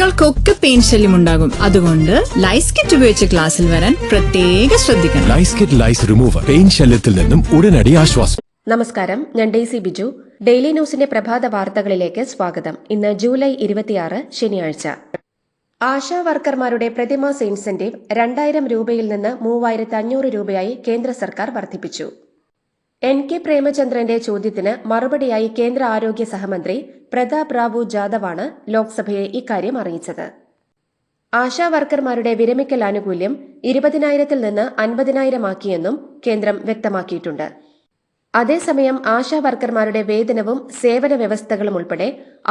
കുട്ടികൾക്കൊക്കെ പെയിൻ ശല്യം ഉണ്ടാകും. അതുകൊണ്ട് ലൈസ് കിറ്റ് ഉപയോഗിച്ച് ക്ലാസ്സിൽ വരാൻ പ്രത്യേക ശ്രദ്ധിക്കണം. Lice kit lice remover pain ശല്യത്തിൽ നിന്നും ഉടനടി ആശ്വാസം. നമസ്കാരം ഞാൻ ഡെയ്സി ബിജു. ഡെയിലി ന്യൂസിന്റെ പ്രഭാത വാർത്തകളിലേക്ക് സ്വാഗതം. ഇന്ന് ജൂലൈ ഇരുപത്തിയാറ് ശനിയാഴ്ച. ആശാ വർക്കർമാരുടെ പ്രതിമാസ ഇൻസെന്റീവ് രണ്ടായിരം രൂപയിൽ നിന്ന് മൂവായിരത്തി അഞ്ഞൂറ് രൂപയായി കേന്ദ്ര സർക്കാർ വർദ്ധിപ്പിച്ചു. എൻ കെ പ്രേമചന്ദ്രന്റെ ചോദ്യത്തിന് മറുപടിയായി കേന്ദ്ര ആരോഗ്യ സഹമന്ത്രി പ്രതാപ് റാവു ജാദവാണ് ലോക്സഭയെ ഇക്കാര്യം അറിയിച്ചത്. ആശാ വർക്കർമാരുടെ വിരമിക്കൽ ആനുകൂല്യം ഇരുപതിനായിരത്തിൽ നിന്ന് അൻപതിനായിരമാക്കിയെന്നും കേന്ദ്രം വ്യക്തമാക്കിയിട്ടുണ്ട്. അതേസമയം ആശാ വർക്കർമാരുടെ വേതനവും സേവന വ്യവസ്ഥകളും ഉൾപ്പെടെ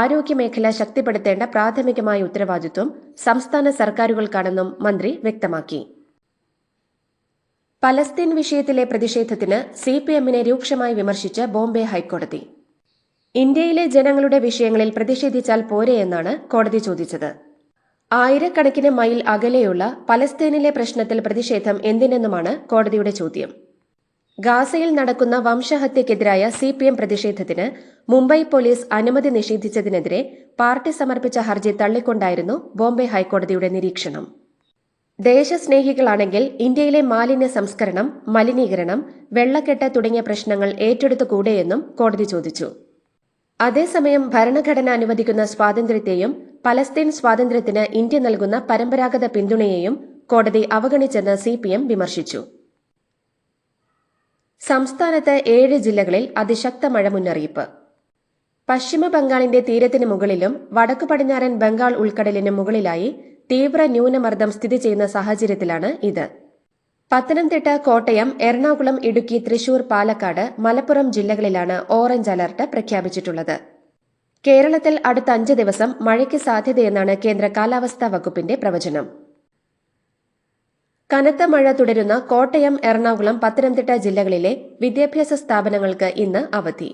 ആരോഗ്യമേഖല ശക്തിപ്പെടുത്തേണ്ട പ്രാഥമികമായ ഉത്തരവാദിത്വം സംസ്ഥാന സർക്കാരുകൾക്കാണെന്നും മന്ത്രി വ്യക്തമാക്കി. പലസ്തീൻ വിഷയത്തിലെ പ്രതിഷേധത്തിന് സി പി എമ്മിനെ രൂക്ഷമായി വിമർശിച്ച് ബോംബെ ഹൈക്കോടതി. ഇന്ത്യയിലെ ജനങ്ങളുടെ വിഷയങ്ങളിൽ പ്രതിഷേധിച്ചാൽ പോരെ എന്നാണ് കോടതി ചോദിച്ചത്. ആയിരക്കണക്കിന് മൈൽ അകലെയുള്ള പലസ്തീനിലെ പ്രശ്നത്തിൽ പ്രതിഷേധം എന്തിനെന്നുമാണ് കോടതിയുടെ ചോദ്യം. ഗാസയിൽ നടക്കുന്ന വംശഹത്യക്കെതിരായ സി പി എം പ്രതിഷേധത്തിന് മുംബൈ പോലീസ് അനുമതി നിഷേധിച്ചതിനെതിരെ പാർട്ടി സമർപ്പിച്ച ഹർജി തള്ളിക്കൊണ്ടായിരുന്നു ബോംബെ ഹൈക്കോടതിയുടെ നിരീക്ഷണം. ദേശസ്നേഹികളാണെങ്കിൽ ഇന്ത്യയിലെ മാലിന്യ സംസ്കരണം മലിനീകരണം വെള്ളക്കെട്ട് തുടങ്ങിയ പ്രശ്നങ്ങൾ ഏറ്റെടുത്തുകൂടെയെന്നും കോടതി ചോദിച്ചു. അതേസമയം ഭരണഘടന അനുവദിക്കുന്ന സ്വാതന്ത്ര്യത്തെയും പലസ്തീൻ സ്വാതന്ത്ര്യത്തിന് ഇന്ത്യ നൽകുന്ന പരമ്പരാഗത പിന്തുണയെയും കോടതി അവഗണിച്ചെന്ന് സിപിഎം വിമർശിച്ചു. സംസ്ഥാനത്ത് ഏഴ് ജില്ലകളിൽ അതിശക്ത മഴ മുന്നറിയിപ്പ്. പശ്ചിമ ബംഗാളിന്റെ തീരത്തിന് മുകളിലും വടക്കു പടിഞ്ഞാറൻ ബംഗാൾ ഉൾക്കടലിന് മുകളിലായി തീവ്ര ന്യൂനമർദ്ദം സ്ഥിതി ചെയ്യുന്ന സാഹചര്യത്തിലാണ് ഇത്. പത്തനംതിട്ട കോട്ടയം എറണാകുളം ഇടുക്കി തൃശൂർ പാലക്കാട് മലപ്പുറം ജില്ലകളിലാണ് ഓറഞ്ച് അലർട്ട് പ്രഖ്യാപിച്ചിട്ടുള്ളത്. കേരളത്തിൽ അടുത്ത അഞ്ച് ദിവസം മഴയ്ക്ക് സാധ്യതയെന്നാണ് കേന്ദ്ര കാലാവസ്ഥാ വകുപ്പിന്റെ പ്രവചനം. കനത്ത മഴ തുടരുന്ന കോട്ടയം എറണാകുളം പത്തനംതിട്ട ജില്ലകളിലെ വിദ്യാഭ്യാസ സ്ഥാപനങ്ങൾക്ക് ഇന്ന് അവധി.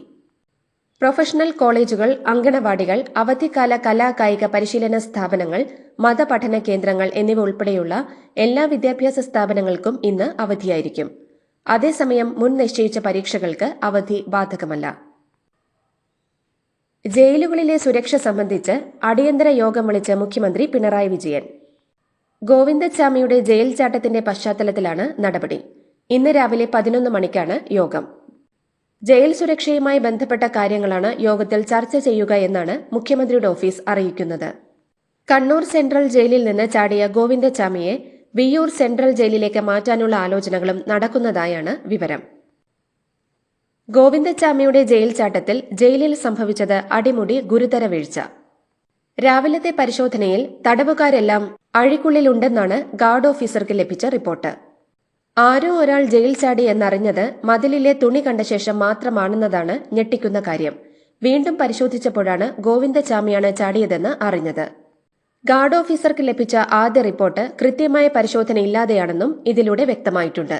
പ്രൊഫഷണൽ കോളേജുകൾ അങ്കണവാടികൾ അവധിക്കാല കലാ കായിക പരിശീലന സ്ഥാപനങ്ങൾ മതപഠന കേന്ദ്രങ്ങൾ എന്നിവ ഉൾപ്പെടെയുള്ള എല്ലാ വിദ്യാഭ്യാസ സ്ഥാപനങ്ങൾക്കും ഇന്ന് അവധിയായിരിക്കും. അതേസമയം മുൻ നിശ്ചയിച്ച പരീക്ഷകൾക്ക് അവധി ബാധകമല്ല. ജയിലുകളിലെ സുരക്ഷ സംബന്ധിച്ച് അടിയന്തര യോഗം വിളിച്ച് മുഖ്യമന്ത്രി പിണറായി വിജയൻ. ഗോവിന്ദച്ചാമിയുടെ ജയിൽ ചാട്ടത്തിന്റെ പശ്ചാത്തലത്തിലാണ് നടപടി. ഇന്ന് രാവിലെ പതിനൊന്ന് മണിക്കാണ് യോഗം. ജയിൽ സുരക്ഷയുമായി ബന്ധപ്പെട്ട കാര്യങ്ങളാണ് യോഗത്തിൽ ചർച്ച ചെയ്യുക എന്നാണ് മുഖ്യമന്ത്രിയുടെ ഓഫീസ് അറിയിക്കുന്നത്. കണ്ണൂർ സെൻട്രൽ ജയിലിൽ നിന്ന് ചാടിയ ഗോവിന്ദചാമിയെ വിയൂർ സെൻട്രൽ ജയിലിലേക്ക് മാറ്റാനുള്ള ആലോചനകളും നടക്കുന്നതായാണ് വിവരം. ഗോവിന്ദചാമിയുടെ ജയിൽ ചാട്ടത്തിൽ ജയിലിൽ സംഭവിച്ചത് അടിമുടി ഗുരുതര വീഴ്ച. രാവിലത്തെ പരിശോധനയിൽ തടവുകാരെല്ലാം അഴിക്കുള്ളിലുണ്ടെന്നാണ് ഗാർഡ് ഓഫീസർക്ക് ലഭിച്ച റിപ്പോർട്ട്. ആരോ ഒരാൾ ജയിൽ ചാടി എന്നറിഞ്ഞത് മതിലിലെ തുണി കണ്ട ശേഷം മാത്രമാണെന്നതാണ് ഞെട്ടിക്കുന്ന കാര്യം. വീണ്ടും പരിശോധിച്ചപ്പോഴാണ് ഗോവിന്ദചാമിയാണ് ചാടിയതെന്ന് അറിഞ്ഞത്. ഗാർഡ് ഓഫീസർക്ക് ലഭിച്ച ആദ്യ റിപ്പോർട്ട് കൃത്യമായ പരിശോധന ഇല്ലാതെയാണെന്നും ഇതിലൂടെ വ്യക്തമായിട്ടുണ്ട്.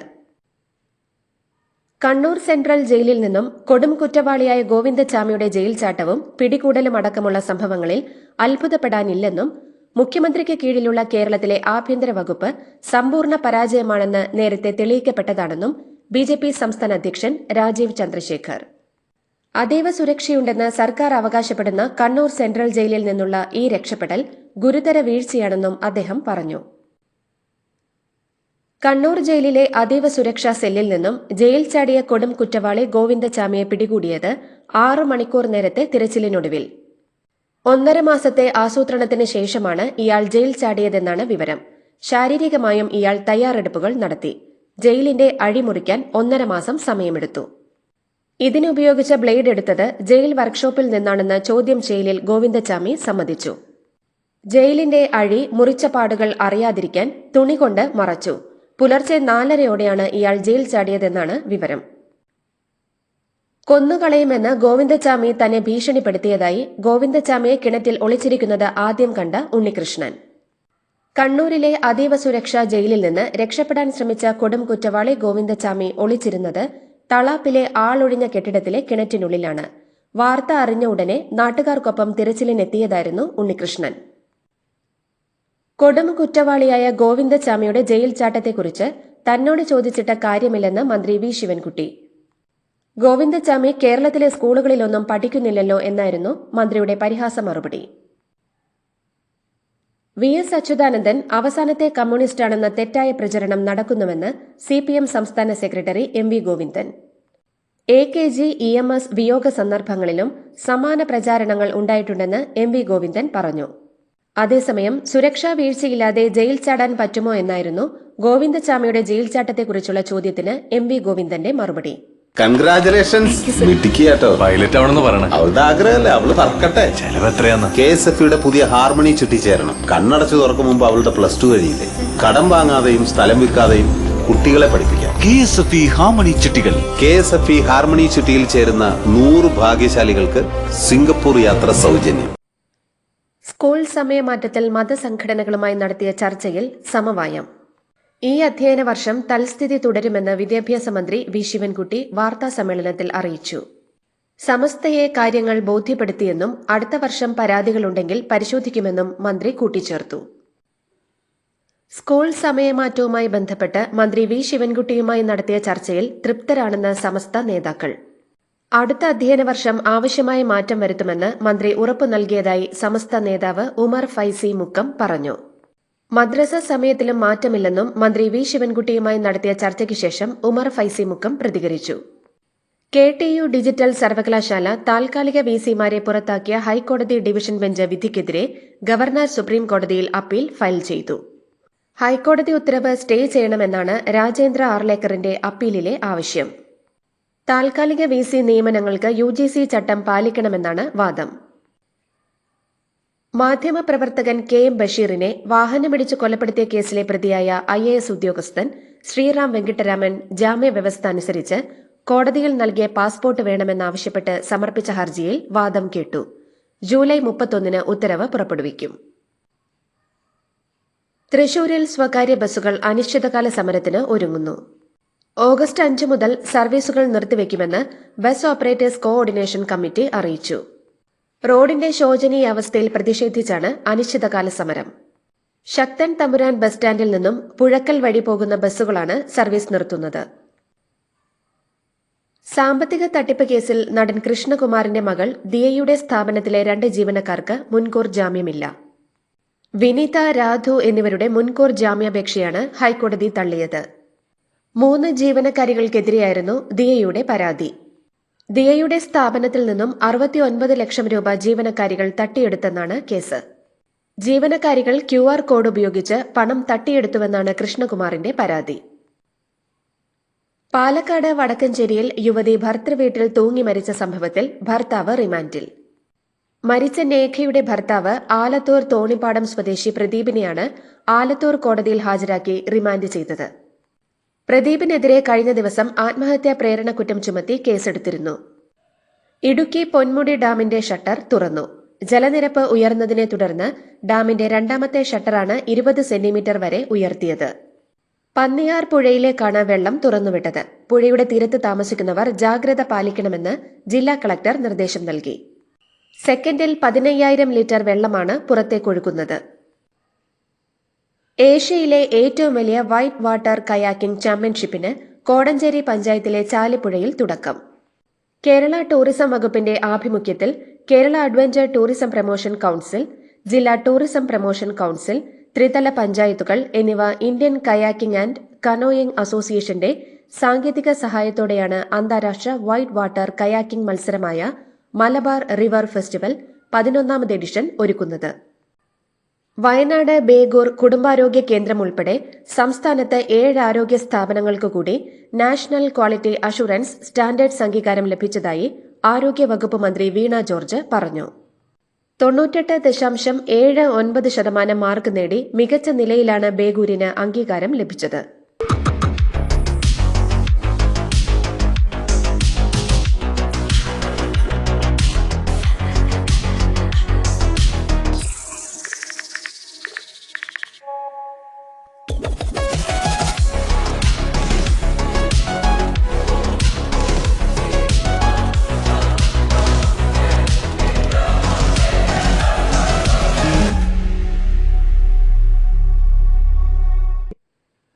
കണ്ണൂർ സെൻട്രൽ ജയിലിൽ നിന്നും കൊടും കുറ്റവാളിയായ ഗോവിന്ദചാമിയുടെ ജയിൽ ചാട്ടവും പിടികൂടലും അടക്കമുള്ള സംഭവങ്ങളിൽ അത്ഭുതപ്പെടാനില്ലെന്നും മുഖ്യമന്ത്രിക്ക് കീഴിലുള്ള കേരളത്തിലെ ആഭ്യന്തര വകുപ്പ് സമ്പൂർണ പരാജയമാണെന്ന് നേരത്തെ തെളിയിക്കപ്പെട്ടതാണെന്നും ബി ജെ പി സംസ്ഥാന അധ്യക്ഷൻ രാജീവ് ചന്ദ്രശേഖർ. അതീവ സുരക്ഷയുണ്ടെന്ന് സർക്കാർ അവകാശപ്പെടുന്ന കണ്ണൂർ സെൻട്രൽ ജയിലിൽ നിന്നുള്ള ഈ രക്ഷപ്പെടൽ ഗുരുതര വീഴ്ചയാണെന്നും അദ്ദേഹം പറഞ്ഞു. കണ്ണൂർ ജയിലിലെ അതീവ സുരക്ഷാ സെല്ലിൽ നിന്നും ജയിൽ ചാടിയ കൊടും കുറ്റവാളി ഗോവിന്ദചാമിയെ പിടികൂടിയത് ആറു മണിക്കൂർ നേരത്തെ തിരച്ചിലിനൊടുവിൽ. ഒന്നര മാസത്തെ ആസൂത്രണത്തിന് ശേഷമാണ് ഇയാൾ ജയിൽ ചാടിയതെന്നാണ് വിവരം. ശാരീരികമായും ഇയാൾ തയ്യാറെടുപ്പുകൾ നടത്തി. ജയിലിന്റെ അഴിമുറിക്കാൻ ഒന്നര മാസം സമയമെടുത്തു. ഇതിനുപയോഗിച്ച ബ്ലേഡ് എടുത്തത് ജയിൽ വർക്ക്ഷോപ്പിൽ നിന്നാണെന്ന് ചോദ്യം ചെയ്യലിൽ ഗോവിന്ദചാമി സമ്മതിച്ചു. ജയിലിന്റെ അഴി മുറിച്ച പാടുകൾ അറിയാതിരിക്കാൻ തുണി കൊണ്ട് മറച്ചു. പുലർച്ചെ നാലരയോടെയാണ് ഇയാൾ ജയിൽ ചാടിയതെന്നാണ് വിവരം. കൊന്നുകളയുമെന്ന് ഗോവിന്ദചാമി തന്നെ ഭീഷണിപ്പെടുത്തിയതായി ഗോവിന്ദചാമിയെ കിണറ്റിൽ ഒളിച്ചിരിക്കുന്നത് ആദ്യം കണ്ട ഉണ്ണികൃഷ്ണൻ. കണ്ണൂരിലെ അതീവ സുരക്ഷാ ജയിലിൽ നിന്ന് രക്ഷപ്പെടാൻ ശ്രമിച്ച കൊടും കുറ്റവാളി ഗോവിന്ദചാമി ഒളിച്ചിരുന്നത് തളാപ്പിലെ ആളൊഴിഞ്ഞ കെട്ടിടത്തിലെ കിണറ്റിനുള്ളിലാണ്. വാർത്ത അറിഞ്ഞ ഉടനെ നാട്ടുകാർക്കൊപ്പം തിരച്ചിലിനെത്തിയതായിരുന്നു ഉണ്ണികൃഷ്ണൻ. കൊടും കുറ്റവാളിയായ ഗോവിന്ദചാമിയുടെ ജയിൽ ചാട്ടത്തെക്കുറിച്ച് തന്നോട് ചോദിച്ചിട്ട കാര്യമില്ലെന്ന് മന്ത്രി വി. ശിവൻകുട്ടി. ഗോവിന്ദചാമി കേരളത്തിലെ സ്കൂളുകളിലൊന്നും പഠിക്കുന്നില്ലല്ലോ എന്നായിരുന്നു മന്ത്രിയുടെ പരിഹാസ മറുപടി. വി എസ് അച്യുതാനന്ദൻ അവസാനത്തെ കമ്മ്യൂണിസ്റ്റാണെന്ന തെറ്റായ പ്രചരണം നടക്കുന്നുവെന്ന് സിപിഎം സംസ്ഥാന secretary M V Govindan. A K G E M S വിയോഗ സന്ദർഭങ്ങളിലും സമാന പ്രചാരണങ്ങൾ ഉണ്ടായിട്ടുണ്ടെന്ന് എം വി ഗോവിന്ദൻ പറഞ്ഞു. അതേസമയം സുരക്ഷാ വീഴ്ചയില്ലാതെ ജയിൽ ചാടാൻ പറ്റുമോ എന്നായിരുന്നു ഗോവിന്ദച്ചാമിയുടെ ജയിൽ ചാട്ടത്തെക്കുറിച്ചുള്ള ചോദ്യത്തിന് എം വി ഗോവിന്ദന്റെ മറുപടി. കൺഗ്രാചുലേഷൻസ് മിടുക്കിയാട്ടോ പൈലറ്റ് ആവണമെന്ന് പറയണേ. അവളുടെ ആഗ്രഹമല്ലേ? അവൾ പറക്കട്ടെ ചെലവ് എത്രയാന്ന്? കെ എസ് എഫ് യുടെ പുതിയ ഹാർമണി ചുറ്റിച്ചേരണം കണ്ണടച്ചു തുറക്കും മുമ്പ് അവളുടെ പ്ലസ് ടു കഴിയില്ലേ? കടം വാങ്ങാതെയും സ്ഥലം വിൽക്കാതെയും കുട്ടികളെ പഠിപ്പിക്കാം. K S F E harmony ചിട്ടികൾ. K S F E harmony ചുറ്റിയിൽ ചേരുന്ന നൂറ് ഭാഗ്യശാലികൾക്ക് സിംഗപ്പൂർ യാത്ര സൗജന്യം. സ്കൂൾ സമയമാറ്റത്തിൽ മതസംഘടനകളുമായി നടത്തിയ ചർച്ചയിൽ സമവായം. ഈ അധ്യയന വർഷം തൽസ്ഥിതി തുടരുമെന്ന് വിദ്യാഭ്യാസ മന്ത്രി വി. ശിവൻകുട്ടി വാർത്താ സമ്മേളനത്തിൽ അറിയിച്ചു. സമസ്തയെ കാര്യങ്ങൾ ബോധ്യപ്പെടുത്തിയെന്നും അടുത്ത വർഷം പരാതികളുണ്ടെങ്കിൽ പരിശോധിക്കുമെന്നും മന്ത്രി കൂട്ടിച്ചേർത്തു. സ്കൂൾ സമയമാറ്റവുമായി ബന്ധപ്പെട്ട് മന്ത്രി വി. ശിവൻകുട്ടിയുമായി നടത്തിയ ചർച്ചയിൽ തൃപ്തരാണെന്ന് സമസ്ത നേതാക്കൾ. അടുത്ത അധ്യയന വർഷം ആവശ്യമായ മാറ്റം വരുത്തുമെന്ന് മന്ത്രി ഉറപ്പു നൽകിയതായി സമസ്ത നേതാവ് ഉമർ ഫൈസി മുക്കം പറഞ്ഞു. മദ്രസ സമയത്തിലും മാറ്റമില്ലെന്നും മന്ത്രി വി ശിവൻകുട്ടിയുമായി നടത്തിയ ചർച്ചയ്ക്ക് ശേഷം ഉമർ ഫൈസി മുക്കം പ്രതികരിച്ചു. കെ ടി യു ഡിജിറ്റൽ സർവകലാശാല താൽക്കാലിക വി സിമാരെ പുറത്താക്കിയ ഹൈക്കോടതി ഡിവിഷൻ ബെഞ്ച് വിധിക്കെതിരെ ഗവർണർ സുപ്രീം കോടതിയിൽ അപ്പീൽ ഫയൽ ചെയ്തു. ഹൈക്കോടതി ഉത്തരവ് സ്റ്റേ ചെയ്യണമെന്നാണ് രാജേന്ദ്ര ആർലേക്കറിന്റെ അപ്പീലിലെ ആവശ്യം. താൽക്കാലിക വി സി നിയമനങ്ങൾക്ക് യു ജി സി ചട്ടം പാലിക്കണമെന്നാണ് വാദം. മാധ്യമപ്രവർത്തകൻ കെ എം ബഷീറിനെ വാഹനമിടിച്ച് കൊലപ്പെടുത്തിയ കേസിലെ പ്രതിയായ ഐ എ എസ് ഉദ്യോഗസ്ഥൻ ശ്രീറാം വെങ്കിട്ടരാമൻ ജാമ്യ വ്യവസ്ഥ അനുസരിച്ച് കോടതിയിൽ നൽകിയ പാസ്പോർട്ട് വേണമെന്നാവശ്യപ്പെട്ട് സമർപ്പിച്ച ഹർജിയിൽ വാദം കേട്ടു. ജൂലൈ മുപ്പത്തൊന്നിന് ഉത്തരവ് പുറപ്പെടുവിക്കും. തൃശൂരിൽ സ്വകാര്യ ബസ്സുകൾ അനിശ്ചിതകാല സമരത്തിന് ഒരുങ്ങുന്നു. ഓഗസ്റ്റ് അഞ്ച് മുതൽ സർവീസുകൾ നിർത്തിവെക്കുമെന്ന് ബസ് ഓപ്പറേറ്റേഴ്സ് കോഓർഡിനേഷൻ കമ്മിറ്റി അറിയിച്ചു. റോഡിന്റെ ശോചനീയ അവസ്ഥയിൽ പ്രതിഷേധിച്ചാണ് അനിശ്ചിതകാല സമരം. ശക്തൻ തമ്പുരാൻ ബസ് സ്റ്റാൻഡിൽ നിന്നും പുഴക്കൽ വഴി പോകുന്ന ബസ്സുകളാണ് സർവീസ് നിർത്തുന്നത്. സാമ്പത്തിക തട്ടിപ്പ് കേസിൽ നടൻ കൃഷ്ണകുമാറിന്റെ മകൾ ദിയയുടെ സ്ഥാപനത്തിലെ രണ്ട് ജീവനക്കാർക്ക് മുൻകൂർ ജാമ്യമില്ല. വിനീത രാധു എന്നിവരുടെ മുൻകൂർ ജാമ്യാപേക്ഷയാണ് ഹൈക്കോടതി തള്ളിയത്. മൂന്ന് ജീവനക്കാരികൾക്കെതിരെയായിരുന്നു ദിയയുടെ പരാതി. ദിയയുടെ സ്ഥാപനത്തിൽ നിന്നും അറുപത്തിയൊൻപത് ലക്ഷം രൂപ ജീവനക്കാരികൾ തട്ടിയെടുത്തെന്നാണ് കേസ്. ജീവനക്കാരികൾ ക്യു ആർ കോഡ് ഉപയോഗിച്ച് പണം തട്ടിയെടുത്തുവെന്നാണ് കൃഷ്ണകുമാറിന്റെ പരാതി. പാലക്കാട് വടക്കഞ്ചേരിയിൽ യുവതി ഭർത്തൃവീട്ടിൽ തൂങ്ങി മരിച്ച സംഭവത്തിൽ ഭർത്താവ് റിമാൻഡിൽ. മരിച്ച നേഖയുടെ ഭർത്താവ് ആലത്തൂർ തോണിപ്പാടം സ്വദേശി പ്രദീപിനെയാണ് ആലത്തൂർ കോടതിയിൽ ഹാജരാക്കി റിമാൻഡ് ചെയ്തത്. പ്രദീപിനെതിരെ കഴിഞ്ഞ ദിവസം ആത്മഹത്യാ പ്രേരണ കുറ്റം ചുമത്തി കേസെടുത്തിരുന്നു. ഇടുക്കി പൊന്മുടി ഡാമിന്റെ ഷട്ടർ തുറന്നു. ജലനിരപ്പ് ഉയർന്നതിനെ തുടർന്ന് ഡാമിന്റെ രണ്ടാമത്തെ ഷട്ടറാണ് ഇരുപത് സെന്റിമീറ്റർ വരെ ഉയർത്തിയത്. പന്നിയാർ പുഴയിലേക്കാണ് വെള്ളം തുറന്നുവിട്ടത്. പുഴയുടെ തീരത്ത് താമസിക്കുന്നവർ ജാഗ്രത പാലിക്കണമെന്ന് ജില്ലാ കളക്ടർ നിർദ്ദേശം നൽകി. സെക്കൻഡിൽ പതിനയ്യായിരം ലിറ്റർ വെള്ളമാണ് പുറത്തേക്കൊഴുക്കുന്നത് ഏഷ്യയിലെ ഏറ്റവും വലിയ വൈറ്റ് വാട്ടർ കയാക്കിംഗ് ചാമ്പ്യൻഷിപ്പിന് കോടഞ്ചേരി പഞ്ചായത്തിലെ ചാലിപ്പുഴയിൽ തുടക്കം. കേരള ടൂറിസം വകുപ്പിന്റെ ആഭിമുഖ്യത്തിൽ Kerala adventure tourism promotion council ജില്ലാ ടൂറിസം പ്രൊമോഷൻ കൌൺസിൽ ത്രിതല പഞ്ചായത്തുകൾ എന്നിവ ഇന്ത്യൻ കയാക്കിംഗ് ആൻഡ് കനോയിങ് അസോസിയേഷന്റെ സാങ്കേതിക സഹായത്തോടെയാണ് അന്താരാഷ്ട്ര വൈറ്റ് വാട്ടർ കയാക്കിംഗ് മത്സരമായ മലബാർ റിവർ ഫെസ്റ്റിവൽ പതിനൊന്നാമത് എഡിഷൻ ഒരുക്കുന്നത്. വയനാട് ബേഗൂർ കുടുംബാരോഗ്യ കേന്ദ്രം ഉൾപ്പെടെ സംസ്ഥാനത്ത് ഏഴ് ആരോഗ്യ സ്ഥാപനങ്ങൾക്ക് കൂടി നാഷണൽ ക്വാളിറ്റി അഷുറൻസ് സ്റ്റാൻഡേർഡ്സ് അംഗീകാരം ലഭിച്ചതായി ആരോഗ്യ വകുപ്പ് മന്ത്രി വീണ ജോർജ് പറഞ്ഞു. തൊണ്ണൂറ്റെട്ട് ദശാംശം ഏഴ് ഒൻപത് ശതമാനം മാർക്ക് നേടി മികച്ച നിലയിലാണ് ബേഗൂരിന് അംഗീകാരം ലഭിച്ചത്.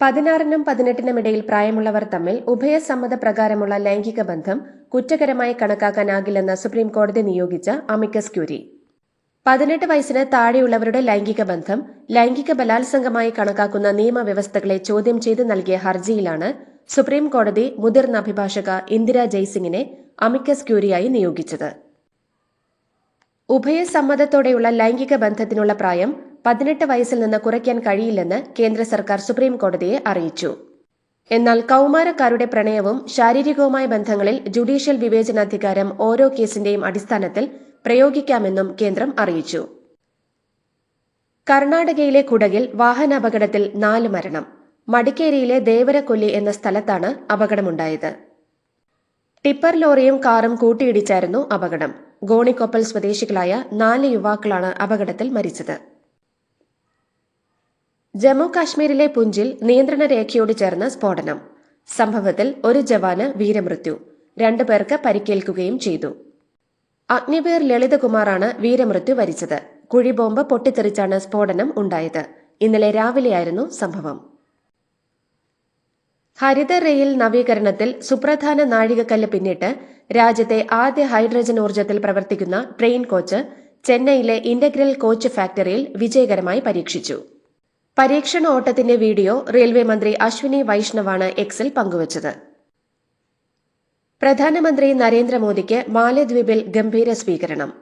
പതിനാറിനും പതിനെട്ടിനും ഇടയിൽ പ്രായമുള്ളവർ തമ്മിൽ ഉഭയസമ്മത പ്രകാരമുള്ള ലൈംഗിക ബന്ധം കുറ്റകരമായി കണക്കാക്കാനാകില്ലെന്ന് സുപ്രീം കോടതി നിയോഗിച്ച അമിക്കസ് ക്യൂരി. പതിനെട്ട് വയസ്സിന് താഴെയുള്ളവരുടെ ലൈംഗിക ബന്ധം ലൈംഗിക ബലാത്സംഗമായി കണക്കാക്കുന്ന നിയമവ്യവസ്ഥകളെ ചോദ്യം ചെയ്ത് നൽകിയ ഹർജിയിലാണ് സുപ്രീം കോടതി മുതിർന്ന അഭിഭാഷക ഇന്ദിര ജയ്സിംഗിനെ അമിക്കസ് ക്യൂരിയായി നിയോഗിച്ചത്. ഉഭയസമ്മതത്തോടെയുള്ള ലൈംഗിക ബന്ധത്തിനുള്ള പ്രായം പതിനെട്ട് വയസ്സിൽ നിന്ന് കുറയ്ക്കാൻ കഴിയില്ലെന്ന് കേന്ദ്ര സർക്കാർ സുപ്രീം കോടതിയെ അറിയിച്ചു. എന്നാൽ കൌമാരക്കാരുടെ പ്രണയവും ശാരീരികവുമായ ബന്ധങ്ങളിൽ ജുഡീഷ്യൽ വിവേചനാധികാരം ഓരോ കേസിന്റെയും അടിസ്ഥാനത്തിൽ പ്രയോഗിക്കാമെന്നും കേന്ദ്രം അറിയിച്ചു. കർണാടകയിലെ കുടകിൽ വാഹനാപകടത്തിൽ നാല് മരണം. മടിക്കേരിയിലെ ദേവരക്കൊല്ലി എന്ന സ്ഥലത്താണ് അപകടമുണ്ടായത്. ടിപ്പർ ലോറിയും കാറും കൂട്ടിയിടിച്ചായിരുന്നു അപകടം. ഗോണിക്കൊപ്പൽ സ്വദേശികളായ നാല് യുവാക്കളാണ് അപകടത്തിൽ മരിച്ചത്. ജമ്മു കാശ്മീരിലെ പുഞ്ചിൽ നിയന്ത്രണ രേഖയോട് ചേർന്ന് സ്ഫോടനം. സംഭവത്തിൽ ഒരു ജവാന് വീരമൃത്യു. രണ്ടു പേർക്ക് പരിക്കേൽക്കുകയും ചെയ്തു. അഗ്നിവീർ ലളിതകുമാറാണ് വീരമൃത്യു വരിച്ചത്. കുഴിബോംബ് പൊട്ടിത്തെറിച്ചാണ് സ്ഫോടനം ഉണ്ടായത്. ഇന്നലെ രാവിലെയായിരുന്നു സംഭവം. ഹരിത റെയിൽ നവീകരണത്തിൽ സുപ്രധാന നാഴികക്കല്ല് പിന്നിട്ട് രാജ്യത്തെ ആദ്യ ഹൈഡ്രജൻ ഊർജത്തിൽ പ്രവർത്തിക്കുന്ന ട്രെയിൻ കോച്ച് ചെന്നൈയിലെ ഇന്റഗ്രൽ കോച്ച് ഫാക്ടറിയിൽ വിജയകരമായി പരീക്ഷിച്ചു. പരീക്ഷണ ഓട്ടത്തിന്റെ വീഡിയോ റെയിൽവേ മന്ത്രി അശ്വിനി വൈഷ്ണവാണ് എക്സിൽ പങ്കുവച്ചത്. പ്രധാനമന്ത്രി നരേന്ദ്രമോദിക്ക് മാലദ്വീപിൽ ഗംഭീര സ്വീകരണം.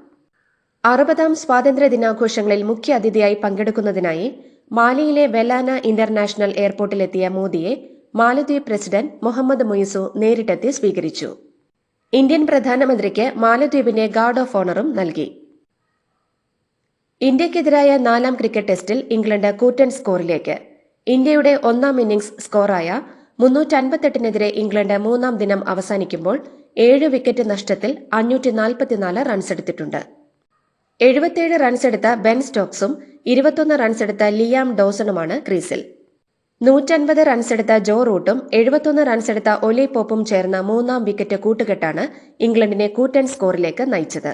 അറുപതാം സ്വാതന്ത്ര്യ ദിനാഘോഷങ്ങളിൽ മുഖ്യ അതിഥിയായി പങ്കെടുക്കുന്നതിനായി മാലിയിലെ വെലാന ഇന്റർനാഷണൽ എയർപോർട്ടിലെത്തിയ മോദിയെ മാലദ്വീപ് പ്രസിഡന്റ് മുഹമ്മദ് മൊയ്സു നേരിട്ടെത്തി സ്വീകരിച്ചു. ഇന്ത്യൻ പ്രധാനമന്ത്രിക്ക് മാലദ്വീപിന്റെ ഗാർഡ് ഓഫ് ഓണറും നൽകി. ഇന്ത്യക്കെതിരായ നാലാം ക്രിക്കറ്റ് ടെസ്റ്റിൽ ഇംഗ്ലണ്ട് കൂറ്റൻ സ്കോറിലേക്ക്. ഇന്ത്യയുടെ ഒന്നാം ഇന്നിംഗ്സ് സ്കോറായ മുന്നൂറ്റൻപത്തെട്ടിനെതിരെ ഇംഗ്ലണ്ട് മൂന്നാം ദിനം അവസാനിക്കുമ്പോൾ ഏഴ് വിക്കറ്റ് നഷ്ടത്തിൽ അഞ്ഞൂറ്റി നാൽപ്പത്തിനാല് റൺസെടുത്തിട്ടുണ്ട് എഴുപത്തിയേഴ് റൺസെടുത്ത ബെൻ സ്റ്റോക്സും ഇരുപത്തൊന്ന് റൺസെടുത്ത ലിയാം ഡോസണുമാണ് ക്രീസിൽ. നൂറ്റൻപത് റൺസെടുത്ത ജോ റൂട്ടും എഴുപത്തൊന്ന് റൺസെടുത്ത ഒലി പോപ്പും ചേർന്ന മൂന്നാം വിക്കറ്റ് കൂട്ടുകെട്ടാണ് ഇംഗ്ലണ്ടിനെ കൂറ്റൻ സ്കോറിലേക്ക് നയിച്ചത്.